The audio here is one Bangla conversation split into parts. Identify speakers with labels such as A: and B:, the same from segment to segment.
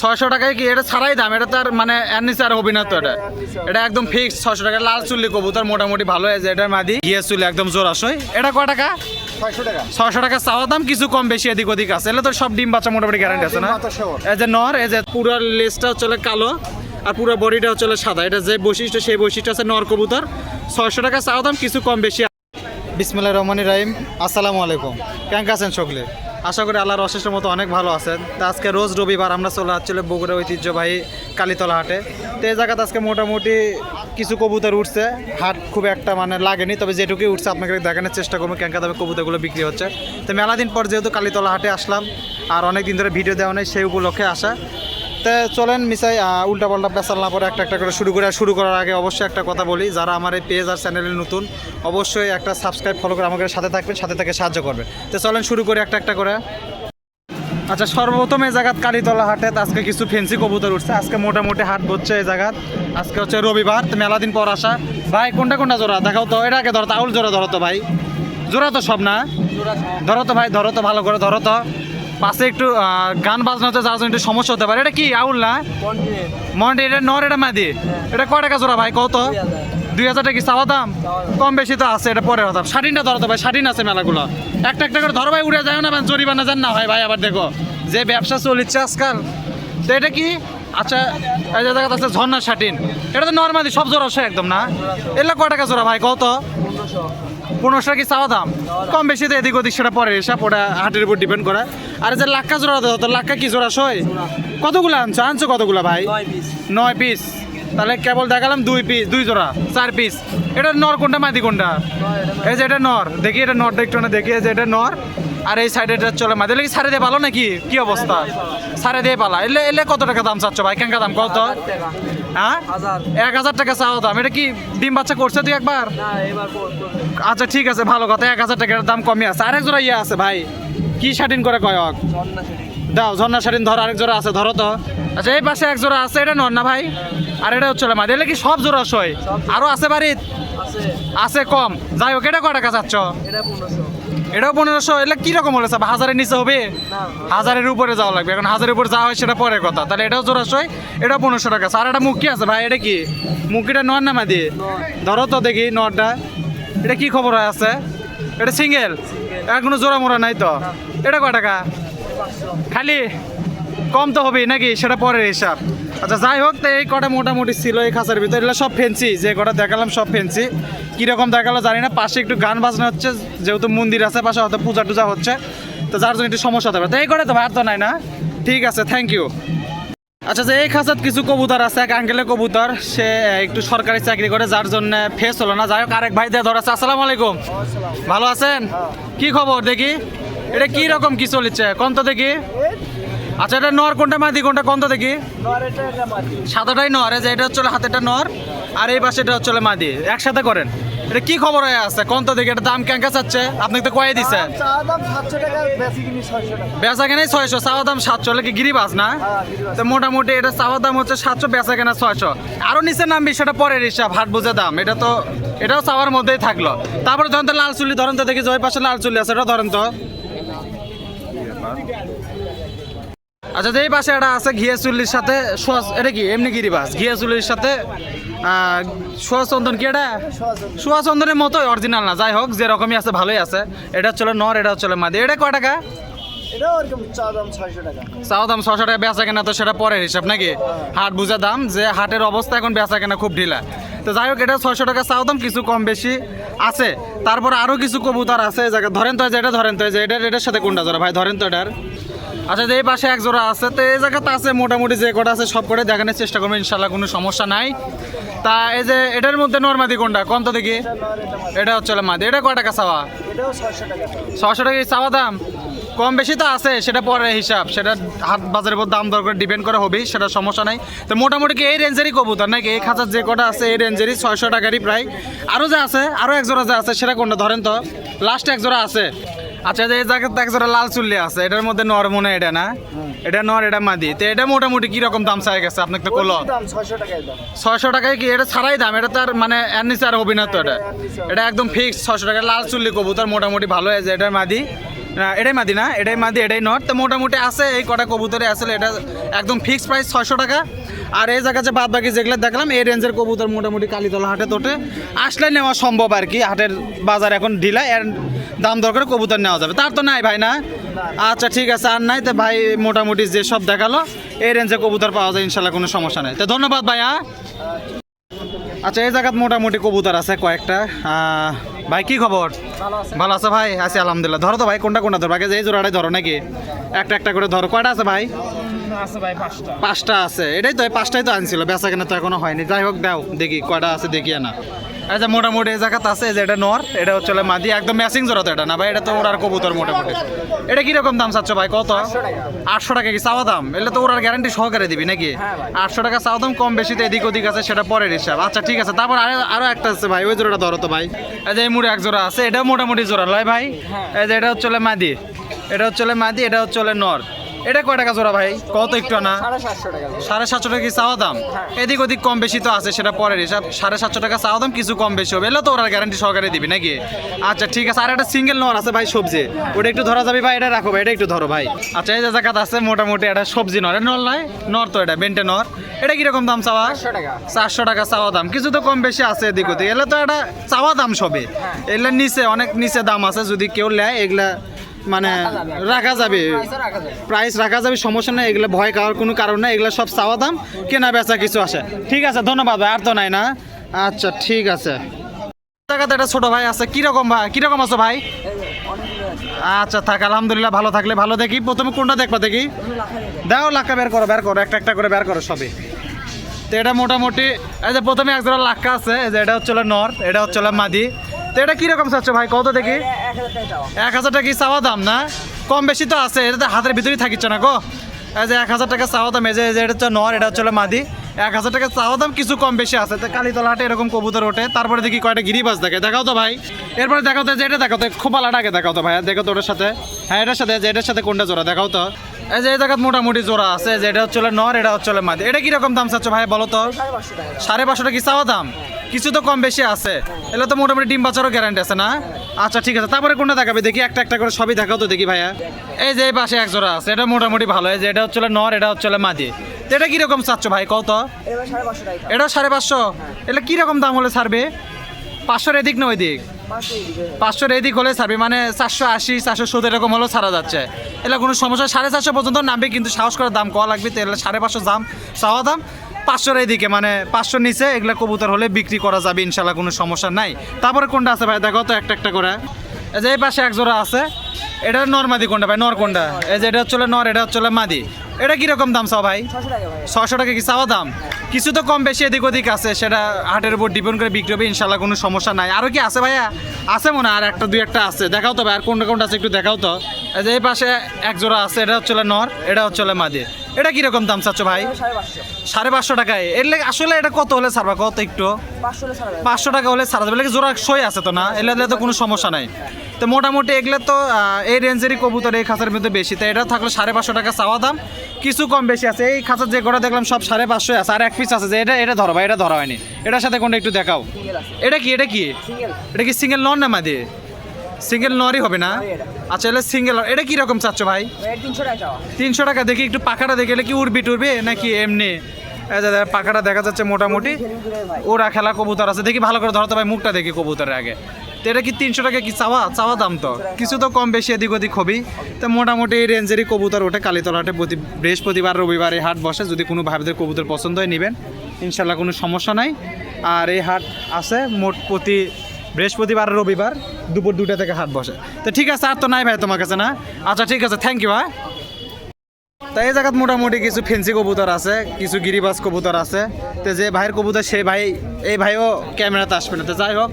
A: ছয়শো টাকায় কি? এটা ছাড়াই দাম। এটা তার মানে এর নিচে আর হবি না তো এটা। এটা একদম ফিক্স ছয়শো টাকা। লাল চুল্লি কবুতর মোটামুটি ভালো হয়েছে। এটার মাদি। গিয়ে চুলি একদম জোরাশয় এটা কয় টাকা?
B: ছয়শো টাকা।
A: চাওয়া দাম কিছু কম বেশি এদিক ওদিক আছে। এলে তো সব ডিম বাচ্চা মোটামুটি গ্যারান্টি আছে না। এই যে নর এই যে পুরো লেজটা হচ্ছে হলো কালো আর পুরো বডিটা হচ্ছে হলো সাদা। এটা যে বৈশিষ্ট্য সেই বৈশিষ্ট্য আছে নর কবুতর। ছয়শো টাকা চাওয়া দাম কিছু কম বেশি বিসমিল্লাহ রহমানি রাহিম। আসসালামু আলাইকুম। কেমন আছেন সকলে? আশা করি আল্লাহর অশেষের মতো অনেক ভালো আছেন। তো আজকে রোজ রবিবার আমরা চলে যাচ্ছিলাম বগুড়া ঐতিহ্যবাহী কালীতলা হাটে। তো এই জায়গাতে আজকে মোটামুটি কিছু কবুতর উঠছে। হাট খুব একটা মানে লাগেনি, তবে যেটুকুই উঠছে আপনাকে দেখানোর চেষ্টা করব কেনকা দামে কবুতরগুলো বিক্রি হচ্ছে। তো মেলা দিন পর যেহেতু কালীতলা হাটে আসলাম, আর অনেক দিন ধরে ভিডিও দেওয়া নেই, সেই উপলক্ষে আসা। তো চলেন মিসাই উল্টা পাল্টা পেশাল না পরে একটা একটা করে শুরু করে শুরু করার আগে অবশ্যই একটা কথা বলি। যারা আমার এই পেজ আর চ্যানেলে নতুন অবশ্যই একটা সাবস্ক্রাইব ফলো করে আমাকে সাথে থাকবেন সাথে থেকে সাহায্য করবে তো চলেন শুরু করে একটা একটা করে। আচ্ছা সর্বপ্রথম এই জায়গাত কালীতলা হাটে আজকে কিছু ফেন্সি কবুতর উঠছে। আজকে মোটামুটি হাট বসছে এই জায়গাত। আজকে হচ্ছে রবিবার মেলা দিন পর আসা। ভাই কোনটা কোনটা জোড়া? দেখাও তো এটা আগে ধরো তো আউল জোড়া ধরো তো ভাই। জোড়া তো সব না? ধরো তো ভাই ধরো তো ভালো করে ধরো তো। পাশে একটু গান বাজনাতে যাওয়ার জন্য একটু সমস্যা হতে পারে। এটা কি আউল না? মন্ডে এটা নর এটা মাদি এটা কয় টাকা জোড়া ভাই কত? দুই হাজার। টাকা কি চাওয়া দাম? কম বেশি তো আছে এটা পরে দাম ষাটিনটা ধরো ভাই ষাটিন আছে মেলাগুলো। একটা একটা করে ধরো ভাই উড়ে যায় না ভাই জরিমানা যান না হয় ভাই আবার দেখো যে ব্যবসা চলিচ্ছে আজকাল। তো এটা কি? আচ্ছা এই যে জায়গাতে আছে ঝর্ণা ষাটিন এটা তো নর্মালি সব জোড়া একদম না? এগুলো কয় টাকা জোড়া ভাই কত? পনেরোশো কি চাওয়া দাম? কম বেশি তো এদিক ওদিক সেটা পরে হিসাব ওটা হাটের উপর ডিপেন্ড করে। আর যে লাক্কা জোড়া দেবো তো লাক্কা কি জোড়া সই? কতগুলো আনছো? আনছো কতগুলো ভাই? নয় পিস তাহলে কেবল দেখালাম দুই পিস দুই জোড়া চার পিস এটা নর কোনটা মাদি কোনটা? এই যে এটা নর। দেখি এটা নরটা একটু না দেখি যে এটা নর। আর এই সাইডে এটা চলে মাদি। এলে সারে দিয়ে ভালো নাকি? কি অবস্থা? সারে দিয়ে পালা। এলে এলে কত টাকা দাম চাচ্ছ ভাই? কেঙ্কা দাম কত? হ্যাঁ? এক হাজার টাকা চাওয়া দাম। এটা কি ডিম বাচ্চা করছে তুই একবার? আচ্ছা ঠিক আছে ভালো কথা। এক হাজার টাকার দাম কমই আছে। আরেক জোড়া ইয়ে আছে ভাই। কি শাটিন করে কয়ক দাও ঝর্ণা শাটিন ধর আরেক জোড়া আছে ধরো তো। আচ্ছা এই পাশে এক জোড়া আছে এটা নর না ভাই? আর এটা হচ্ছে মা দিলে কি সব জোড়া সই? আরও আছে বাড়িত? আছে। কম। যাই হোক এটা কয় টাকা চাচ্ছ? এটাও পনেরোশো এটা কীরকম হলে সাহেব হাজারের নিচে হবে? হাজারের উপরে যাওয়া লাগবে। এখন হাজারের উপরে যাওয়া হয় সেটা পরের কথা। তাহলে এটাও জোড়াশয় এটাও পনেরোশো টাকা। আর একটা কি আছে ভাই, এটা কি? মুখিটা নর নামা দিয়ে ধরো তো দেখি নটা এটা কি খবর হয় আছে? এটা সিঙ্গেল এখনও জোড়া মোড়া নাই তো? এটা কয় টাকা? খালি? কম তো হবেই নাকি? সেটা পরের হিসাব। আচ্ছা যাই হোক, তো এই কটা মোটামুটি ছিল এই খাঁচার ভিতরে। এগুলো সব ফেন্সি যে কটা দেখালাম সব ফেন্সি কীরকম দেখাল জানি না, পাশে একটু গান বাজনা হচ্ছে, যেহেতু মন্দির আছে, পাশে হয়তো পূজা টুজা হচ্ছে। তো যার জন্য একটু সমস্যা হতে পারে। তো এই করে তো ভার তো নাই না? ঠিক আছে থ্যাংক ইউ আচ্ছা যে এই খাঁচাত কিছু কবুতর আছে, এক আঙ্কেলের কবুতর। সে একটু সরকারি চাকরি করে, যার জন্য ফেস হলো না। যাই হোক, আরেক ভাই দিয়ে ধরা আছে আসসালামু আলাইকুম। ভালো আছেন? কি খবর দেখি? এটা কি রকম কি চলেছে কোন তো দেখি? আচ্ছা এটা নর কোনটা মাদি? কোনটা কোন তো দেখি? সাদাটাই নর এই যে এটা হচ্ছে হাতেটা নর আর এই পাশে এটা হচ্ছে মাদি। একসাথে করেন। এটা কি খবর হয়ে আছে? কোন তো দেখি এটা দাম কেঙ্কা চাচ্ছে? আপনি তো কয়ে
B: টাকা
A: বেচা কেনাই ছয়শো চাওয়া দাম সাতশো কি গিরিবাস না? তো মোটামুটি এটা চাওয়ার দাম হচ্ছে সাতশো বেচা কেনা ছয়শো। আরও নিচে নামবি সেটা পরের হিসাব হাট বুঝে দাম। এটা তো এটাও চাওয়ার মধ্যেই থাকল। তারপরে ধরেন তো লাল চুলি ধরেন তো দেখি যে ওই পাশে লাল চুলি আছে এটা ধরেন তো। আচ্ছা যে এই পাশে একটা আছে ঘিয়া চুল্লির সাথে সোয়া এটা কি? এমনি গিরিবাস ঘিয়া চুল্লির সাথে সোয়া চন্দন কি এটা? সোয়া চন্দনের মতোই অরিজিনাল না যাই হোক যেরকমই আছে ভালোই আছে। এটা চলে নর এটা চলে মাদি। এটা কয় টাকা? চাও দাম ছশো টাকা। বেচা কেনা তো সেটা পরের হিসাব নাকি? হাট বুঝা দাম যে হাটের অবস্থা এখন বেচা কেনা খুব ঢিলা। তো যাই হোক এটা ছয়শো টাকা চাও দাম কিছু কম বেশি আছে। তারপর আরও কিছু কবুতর আছে ধরেন তো এটা ধরেন তো এটা এটার সাথে কোনটা জোড়া? ভাই ধরেন তো এটার। আচ্ছা যে এই পাশে এক জোড়া আছে তো এই জায়গাতে আছে মোটামুটি যে কটা আছে সব করে দেখানোর চেষ্টা করব ইনশাল্লাহ কোনো সমস্যা নাই। তা এই যে এটার মধ্যে নর্মাদি কোনটা? কোন তো দেখি? এটা হচ্ছে মাদি। এটা কয় টাকা চাওয়া। ছশো টাকা চাওয়া দাম? কম বেশি তো আছে সেটা পরে হিসাব। সেটা হাট বাজারের উপর দাম দর করে ডিপেন্ড করে হবেই সেটা সমস্যা নাই। তো মোটামুটি কি এই রেঞ্জেরই কবুতর নাকি? এই খাঁচার যে কটা আছে এই রেঞ্জেরই ছয়শো টাকারই প্রায়। আরও যে আছে আরও এক জোড়া যে আছে সেটা কোনটা ধরেন তো? লাস্ট এক জোড়া আছে। আচ্ছা এই জায়গাতে এক জোড়া লাল চুল্লি আছে এটার মধ্যে নর মনে হয় এটা না? এটা নর এটা মাদি। তো এটা মোটামুটি কীরকম দাম চাই গেছে? আপনাকে তো কলো
B: ছয়শো টাকায়
A: কি? এটা ছাড়াই দাম এটা তার মানে এর নিচে আর হবি না তো এটা। এটা একদম ফিক্স ছয়শো টাকা লাল চুল্লি কবুতর মোটামুটি ভালো হয়েছে। এটার মাদি না, এটাই মাদি না এটাই মাদি এটাই নট তো মোটামুটি আছে এই কটা কবুতরে আসলে এটা একদম ফিক্সড প্রাইস ছয়শো টাকা। আর এই জায়গা যে বাদ বাকি যেগুলো দেখলাম, এই রেঞ্জের কবুতর মোটামুটি কালীতলা হাটে তোটে। আসলে নেওয়া সম্ভব আর কি, হাটের বাজার এখন ঢিলা, এর দাম দরকার কবুতর নেওয়া যাবে। তার তো নাই ভাই, না? আচ্ছা ঠিক আছে, আর নাই তো ভাই, মোটামুটি যে সব দেখাল, এই রেঞ্জে কবুতর পাওয়া যায়, ইনশাল্লাহ কোনো সমস্যা নেই। তো ধন্যবাদ ভাই হ্যাঁ আচ্ছা এই জায়গাত মোটামুটি কবুতর আছে কয়েকটা। ভাই, কি খবর?
B: ভালো আছে
A: ভাই? আছি, আলহামদুলিল্লাহ। ধরো তো ভাই, কোনটা কোনটা ধরো আগে যে এই জোড়াটাই ধরো নাকি? একটা একটা করে ধরো। কয়টা আছে ভাই?
B: পাঁচটা।
A: পাঁচটা আছে। এটাই তো এই পাঁচটাই তো আনছিল বেচা কেনা তো এখনও হয়নি। যাই হোক দাও দেখি কয়টা আছে দেখি না এই যে মোটামুটি এই জায়গাতে আছে যে এটা নর এটা হচ্ছে মাদি একদম ম্যাচিং জোড়া তো এটা না ভাই? এটা তো ওরার কবুতর মোটামুটি। এটা কীরকম দাম চাচ্ছ ভাই কত? আটশো টাকা কি চাওয়া দাম? এলে তো ওরার গ্যারান্টি সহকারে দিবি নাকি?
B: হ্যাঁ
A: আটশো টাকা চাওয়া দাম কম বেশিতে এদিক ওদিক আছে সেটা পরের হিসাব। আচ্ছা ঠিক আছে তারপর আরও আরও একটা আছে ভাই ওই জোড়াটা ধরো তো ভাই। এই যে এই মুড়ে এক জোড়া আছে এটাও মোটামুটি জোড়া লয় ভাই? এই যে এটা হচ্ছে মাদি এটা হচ্ছে মাদি এটা হচ্ছে নর। এটা কয় টাকা জোড়া ভাই? কত একটু না
B: সাড়ে সাতশো টাকা
A: সাড়ে সাতশো টাকা কি চাওয়া দাম? এদিক ওদিক কম বেশি তো আছে সেটা পরের হিসাব। সাড়ে সাতশো টাকা চাওয়া দাম কিছু কম বেশি হবে। এলে তো ওরা গ্যারান্টি সহকারে দিবি নাকি? আচ্ছা ঠিক আছে। আর একটা সিঙ্গেল নর আছে ভাই সবজি। ওটা একটু ধরা যাবে ভাই এটা রাখো ভাই এটা একটু ধরো ভাই। আচ্ছা এই যে জায়গাত আছে মোটামুটি একটা সবজি নর এটা নর নয় নর তো এটা বেন্টে নর এটা কীরকম দাম চাওয়া? চারশো টাকা। চাওয়া দাম। কিছু তো কম বেশি আছে এদিক ওদিক। এলে তো এটা চাওয়া দাম সবে এগুলা নিচে অনেক নিচে দাম আছে যদি কেউ নেয় এগুলা মানে রাখা যাবে প্রাইস রাখা যাবে। সমস্যা নেই এগুলো ভয় খাওয়ার কোনো কারণ নেই এগুলো সব চাওয়া দাম কেনা বেচা কিছু আসে। ঠিক আছে ধন্যবাদ ভাই আর তো নাই না? আচ্ছা ঠিক আছে। জায়গাতে একটা ছোট ভাই আছে কীরকম ভাই কীরকম আছো ভাই? আচ্ছা থাক আলহামদুলিল্লাহ ভালো থাকলে ভালো দেখি। প্রথমে কোনটা দেখবা দেখি? দাও লাক্কা বের করো বের করো একটা একটা করে বের করো সবই। তো এটা মোটামুটি এই যে প্রথমে এক জোড়া লাক্কা আছে যে এটা হচ্ছে নর এটা হচ্ছে মাদি। তো এটা কীরকম চাচ্ছ ভাই কত দেখি?
B: এক হাজার টাকা
A: কি চাওয়া দাম, না? কম বেশি তো আছে, এটা তো হাতের ভিতরেই থাকিচ্ছে না গো। এই যে এক হাজার টাকা চাওয়া দাম, এই যে এটা হচ্ছে নর, এটা হচ্ছে মাদি। এক হাজার টাকা চাওয়া দাম কিছু কম বেশি আছে কালীতলা হাটে এরকম কবুতর ওঠে, তারপরে দেখি কয়টা গিরিবাজ দেখে। দেখাও তো ভাই। এরপরে দেখাও তো যে, এটা দেখাও তো খোপালাটা আগে দেখাও তো ভাই দেখো তো ওটার সাথে। হ্যাঁ এটার সাথে যে, এটার সাথে কোনটা জোড়া, দেখাও তো। এই যে, এই জায়গায় মোটামুটি জোড়া আছে যে, এটা হচ্ছে নর, এটা হচ্ছে মাদি। এটা কীরকম দাম চাচ্ছ ভাই, বলো তো?
B: সাড়ে পাঁচশো টাকা
A: কি চাওয়া দাম? কিছু তো কম বেশি আছে। এগুলো তো মোটামুটি ডিম বাচ্চারও গ্যারান্টি আছে না? আচ্ছা ঠিক আছে তারপরে কোনটা দেখাবে? দেখি একটা একটা করে সবই দেখাও তো দেখি ভাইয়া। এই যে এই পাশে এক জোড়া আছে এটা মোটামুটি ভালো। এই যে এটা হচ্ছে নর এটা হচ্ছে মাদি। তো এটা কীরকম চাচ্ছ ভাই কত
B: এবার সাড়ে পাঁচশো
A: এটা সাড়ে পাঁচশো? এটা কীরকম দাম হলে ছাড়বে? পাঁচশোর এদিক না ওই দিক পাঁচশোর এদিক হলে ছাড়বে মানে চারশো আশি চারশো সত্তর এরকম হলেও ছাড়া যাচ্ছে। এগুলো কোনো সমস্যা সাড়ে চারশো পর্যন্ত নামবে কিন্তু সাহস করে দাম কওয়া লাগবে তো এগুলো সাড়ে পাঁচশো দাম চাওয়া দাম। পাঁচশোর এদিকে মানে পাঁচশোর নিচে এগুলো কবুতর হলে বিক্রি করা যাবে ইনশাল্লাহ কোনো সমস্যা নাই। তারপরে কোনটা আছে ভাই? দেখো তো একটা একটা করে। এই যে এই পাশে এক জোড়া আছে। এটা নরমাদি কোনটা ভাই? নর কোনটা? এই যে এটা হচ্ছে নর এটা হচ্ছে মাদি। এটা কীরকম দাম চাও ভাই?
B: ছশো টাকা
A: কি চাওয়া দাম? কিছু তো কম বেশি এদিক ওদিক আছে সেটা হাটের উপর ডিপেন্ড করে বিক্রি হবে ইনশাল্লাহ কোনো সমস্যা নাই। আরও কি আছে ভাইয়া? আছে মনে হয় আর একটা দুই একটা আছে। দেখাও তো ভাই আর কোনটা কোনটা আছে একটু দেখাও তো। এই যে এই পাশে এক জোড়া আছে এটা হচ্ছে নর এটা হচ্ছে মাদি। এটা কীরকম দাম চাচ্ছ ভাই?
B: সাড়ে পাঁচশো।
A: টাকায়। এর লেগে আসলে এটা কত হলে ছাড়বা? কত একটু?
B: পাঁচশো
A: টাকা হলে ছাড়া যাবে। জোড়া সই আছে তো না? এলে তো কোনো সমস্যা নাই। তো মোটামুটি এগুলো তো এই রেঞ্জেরই কবুতর এই খাঁচার মধ্যে বেশি। তো এটা থাকলে সাড়ে পাঁচশো টাকা চাওয়া দাম। কিছু কম বেশি আছে। এই খাঁচার যে কটা দেখলাম সব সাড়ে পাঁচশো আছে। আর এক পিস আছে যে এটা এটা ধরো ভাই এটা ধরা হয়নি। এটার সাথে কোনটা একটু দেখাও। এটা কি? এটা কি? এটা কি সিঙ্গেল নন না মাদি? সিঙ্গেল নরই হবে না। আচ্ছা এলে সিঙ্গেল এটা কি রকম চাচ্ছ ভাই?
B: তিনশো টাকা
A: দেখি একটু পাখাটা দেখে এলে কি উড়বি টুরবি নাকি এমনি? পাখাটা দেখা যাচ্ছে মোটামুটি। ওরা খেলা কবুতর আছে। দেখি ভালো করে ধরতে ভাই মুখটা দেখি কবুতরের আগে। তো এটা কি তিনশো টাকা কি চাওয়া? চাওয়া দাম তো। কিছু তো কম বেশি এদিক ওদিক হবেই। তো মোটামুটি এই রেঞ্জেরই কবুতর ওঠে। কালীতলাটে প্রতি বৃহস্পতিবার রবিবার এই হাট বসে। যদি কোনো ভাইদের কবুতর পছন্দ হয় নেবেন। ইনশাল্লাহ কোনো সমস্যা নাই। আর এই হাট আছে মোট প্রতি বৃহস্পতিবার আর রবিবার দুপুর দুটা থেকে হাট বসে। তো ঠিক আছে, আর তো নাই ভাই তোমার কাছে, না? আচ্ছা ঠিক আছে থ্যাংক ইউ হ্যাঁ? তাই এই জায়গাত মোটামুটি কিছু ফেন্সি কবুতর আছে, কিছু গিরিবাজ কবুতর আছে। তো যে ভাইয়ের কবুতর, সেই ভাই, এই ভাইও ক্যামেরাতে আসবে না। তো যাই হোক,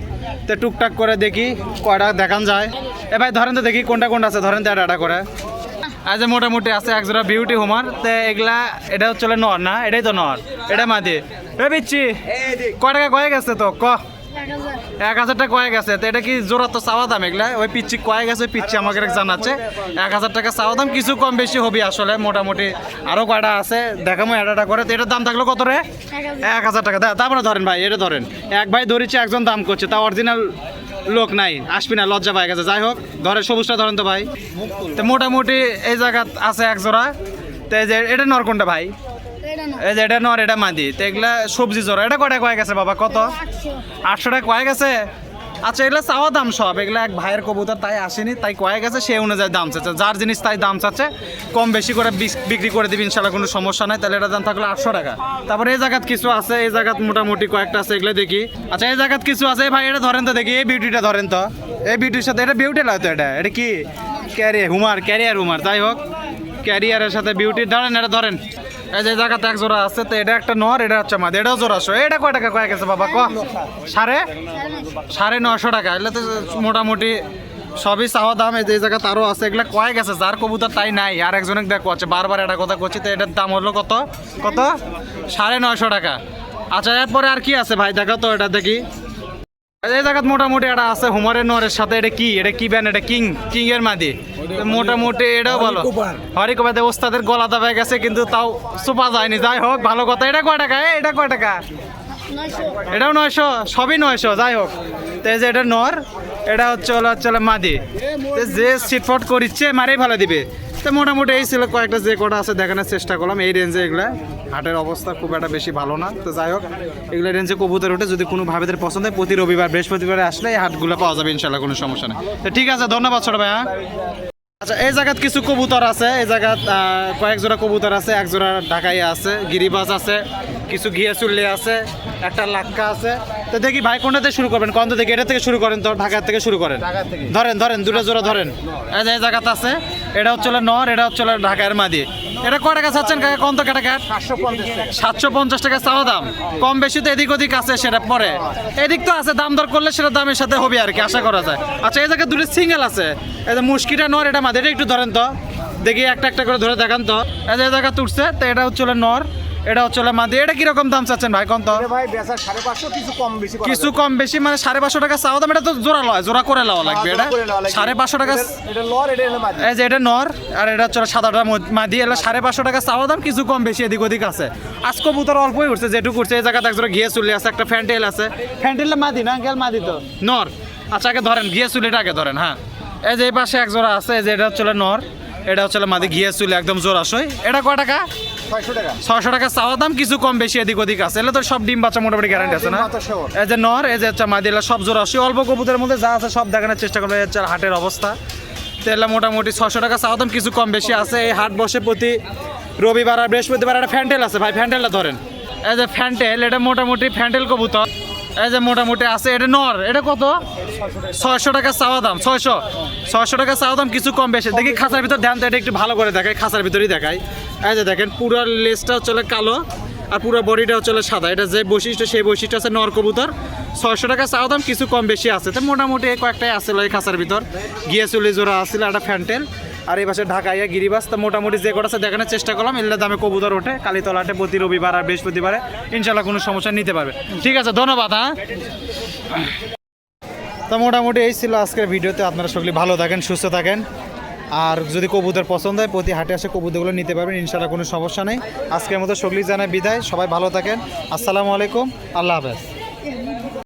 A: তো টুকটাক করে দেখি, কয়টা দেখান যায়। এ ভাই, ধরেন তো দেখি কোনটা কোনটা আছে, ধরেন তো এটা করে। আজ মোটামুটি আছে একজোড়া বিউটি হোমার তো এগুলা, এটা হচ্ছে নর, না? এটাই তো নর, এটা মাদি। এ বিচ্ছি, কয় টাকা কয়ে গেছে তো? ক। এক হাজার টাকা কয়ে গেছে। তো এটা কি জোড়া তো চাওয়া দাম এগুলা? ওই পিচ্ছি কয়ে গেছে পিচ্ছি আমাকে জানাচ্ছে। এক হাজার টাকা চাওয়া দাম, কিছু কম বেশি হবে আসলে, মোটামুটি আরও কয়টা আছে, দেখামো এটা করে। তো এটার দাম থাকল কত রে? এক হাজার টাকা। তারপরে ধরেন ভাই, এটা ধরেন। এক ভাই ধরেছে, একজন দাম করছে, তা অরিজিনাল লোক নাই, আসবি না, লজ্জা পাই গেছে। যাই হোক ধরে সবুজটা ধরেন তো ভাই। তো মোটামুটি এই জায়গাত আছে এক জোড়া। তো এই যে, এটা নর কোনটা ভাই। এই যে এটা নর, এটা মাদি। তো এগুলা সবজি জোড়া। এটা কটা কয়ে গেছে বাবা? কত? আটশো টাকা কয়ে গেছে? আচ্ছা এগুলো চাওয়া দাম সব। এগুলো এক ভাইয়ের কবুতর, তাই আসেনি, তাই কয়ে গেছে, সে অনুযায়ী দাম চাচ্ছে। যার জিনিস তাই দাম চাচ্ছে। কম বেশি করে বিক্রি করে দিবি, ইনশাল্লাহ কোনো সমস্যা নাই। তাহলে এটা দাম থাকল আটশো টাকা। তারপরে এই জায়গাত কিছু আছে, এই জায়গাত মোটামুটি কয়েকটা আছে, এগুলো দেখি। আচ্ছা এই জায়গাত কিছু আছে ভাই, এটা ধরেন তো দেখি, এই বিউটিটা ধরেন তো। এই বিউটির সাথে, এটা বিউটি লাগে তো এটা? এটা কি? ক্যারিয়ার হুমার ক্যারিয়ার হুমার যাই হোক ক্যারিয়ারের সাথে বিউটি ধরেন এটা ধরেন। এই যে জায়গাতে এক জোড়া আছে, তো এটা একটা নর, এটা হচ্ছে মাদ, এটাও জোড়া শো এটা কয় টাকা কয়ে গেছে বাবা, ক? সাড়ে? সাড়ে নশো টাকা, এগুলো তো মোটামুটি সবই চাওয়া দাম, এই যে জায়গাতে আরও আছে, এগুলো কয়ে গেছে, যার কবুতর তাই নাই, আর একজনের দেখো আছে বারবার এটা কথা করছি তো এটার দাম হলো কত? কত? সাড়ে নশো টাকা। আচ্ছা এরপরে আর কি আছে ভাই? দেখো তো এটা দেখি। এই জায়গাত মোটামুটি এটা আছে হুমারের নরের সাথে এটা কি? এটা কি ব্যান এটা কিং কিং এর মাদি মোটামুটি এটাও বলো হরিকুপাতে ওস্তাদের গলা দাবায় গেছে কিন্তু তাও সোপা যায়নি। যাই হোক ভালো কথা। এটা কয় টাকা? এ, এটা কয় টাকা? এটাও নয়শো সবই নয়শো যাই হোক। তো যে এটা নর এটা হচ্ছে হলো হচ্ছে মাদি। যে সিটফট করিচ্ছে মারেই ভালো দিবে। তো মোটামুটি এই ছিল কয়েকটা যে কটা আছে দেখানোর চেষ্টা করলাম। এই রেঞ্জে এগুলা হাটের অবস্থা খুব একটা বেশি ভালো না। তো যাই হোক এগুলো রেঞ্জে কবুতর ওঠে। যদি কোনো ভাবেদের পছন্দ হয় প্রতি রবিবার বৃহস্পতিবারে আসলে এই হাটগুলো পাওয়া যাবে ইনশাল্লাহ কোনো সমস্যা নেই। তো ঠিক আছে ধন্যবাদ ছোট ভাই আচ্ছা এই জায়গাত কিছু কবুতর আছে। এই জায়গাত আহ, কয়েক জোড়া কবুতর আছে এক জোড়া ঢাকাই আছে গিরিবাজ আছে কিছু ঘিয়া চুল্লি আছে একটা লাক্কা আছে। তো দেখি ভাই কোনটাতে শুরু করবেন? কোন থেকে এটা থেকে শুরু করেন তো ঢাকা থেকে শুরু করেন। ধরেন ধরেন দুটো জোড়া ধরেন। এই যে এই জায়গাতে আছে। এটা হচ্ছে নর, এটা হচ্ছে ঢাকার মাদি। এটা কয় টাকা চাচ্ছেন কাকা? কত তো কাটা কাট? সাতশো পঞ্চাশ টাকা চাওয়া দাম। কম বেশি তো এদিক ওদিক আছে, সেটা পরে। এদিক তো আছে, দাম দর করলে সেটা দামের সাথে হবে আর কি, আশা করা যায়। আচ্ছা এই জায়গায় দুটো সিঙ্গেল আছে। এই যে মুশকিটা নর, এটা মাদি এটা একটু ধরেন তো। দেখি একটা একটা করে ধরে দেখান তো। এই যে জায়গা তুলছে তো এটা হচ্ছে নর। এটা হচ্ছে মাদি। এটা কীরকম দাম চাচ্ছেন ভাই? কম তো?
C: ভাই বেচা সাড়ে পাঁচশো কিছু কম বেশি
A: কিছু কম বেশি মানে সাড়ে পাঁচশো টাকা চাওয়া দাম এটা তো জোড়া লয় জোড়া করে লওয়া লাগবে এটা। সাড়ে পাঁচশো টাকা
C: এটা- এটা এটা
A: এই যে এটা নর আর এটা হচ্ছে সাদাটা মাদি। এলা সাড়ে পাঁচশো টাকা চাওয়া দাম কিছু কম বেশি এদিক ওদিক আছে। আজ কবুতর অল্পই উঠছে যেটুকু উঠছে এই জায়গাতে একজোড়া ঘিয়ে চুলি আছে একটা ফ্যান্টেল আছে। ফ্যান্টেলটা মাদি না আঙ্কেল মাদি তো? নর। আচ্ছা আগে ধরেন ঘিয়ে চুলিটা আগে ধরেন হ্যাঁ। এই যে এই পাশে এক জোড়া আছে এই যে এটা হচ্ছে নর। এটা হচ্ছে মাদি ঘিয়ে চুলি একদম জোরাশই এটা কয় টাকা?
C: ছয়শো টাকা।
A: চাওয়া দাম কিছু কম বেশি এদিক ওদিক আছে। এলে তো সব ডিম বাচ্চা মোটামুটি গ্যারান্টি আছে না? এই যে নর এই যে হচ্ছে মাদি এলা সব জোর আসে অল্প কবুতের মধ্যে যা আছে সব দেখানোর চেষ্টা করবে হচ্ছে হাটের অবস্থা। তো এলা মোটামুটি ছশো টাকা চাওয়া দাম কিছু কম বেশি আছে। এই হাট বসে প্রতি রবিবার আর বৃহস্পতিবার একটা ফ্যান্টেল আছে। ভাই ফ্যান্টেলটা ধরেন। এই যে ফ্যান্টেল এটা মোটামুটি ফ্যান্টেল কবুতর। এই যে মোটামুটি আছে, এটা নর, এটা কত? ছয়শো টাকা চাওয়া দাম, ছয়শো। ছয়শো টাকা চাওয়া দাম, কিছু কম বেশি। দেখি খাঁচার ভিতর, ধ্যান, এটা একটু ভালো করে দেখায় খাঁচার ভিতরেই দেখায় এই যে দেখেন, পুরো লেজটা হচ্ছে কালো, আর পুরো বডিটা হচ্ছে সাদা। এটা যে বৈশিষ্ট্য, সেই বৈশিষ্ট্য আছে নর কবুতর। ছয়শো টাকা চাওয়া দাম, কিছু কম বেশি আছে। তো মোটামুটি কয়েকটাই আসছিল এই খাঁচার ভিতর। গিয়ে চলে জোড়া আসছিল একটা ফ্যান্টেল। আর এই পাশে ঢাকাইয়া গিরিবাস, তো মোটামুটি যে কটা দেখানোর চেষ্টা করলাম। এগুলো দামে কবুতর ওঠে কালীতলাটে প্রতি রবিবার আর বৃহস্পতিবারে ইনশাল্লাহ কোনো সমস্যা নিতে পারবে। ঠিক আছে, ধন্যবাদ হ্যাঁ। তো মোটামুটি এই ছিল আজকের ভিডিওতে। আপনারা সকলে ভালো থাকেন, সুস্থ থাকেন। আর যদি কবুতর পছন্দ হয়, প্রতি হাটে আসে কবুতরগুলো নিতে পারবেন, ইনশাল্লাহ কোনো সমস্যা নেই। আজকের মতো সকলেই জানায় বিদায়, সবাই ভালো থাকেন। আসসালামু আলাইকুম, আল্লাহ হাফেজ।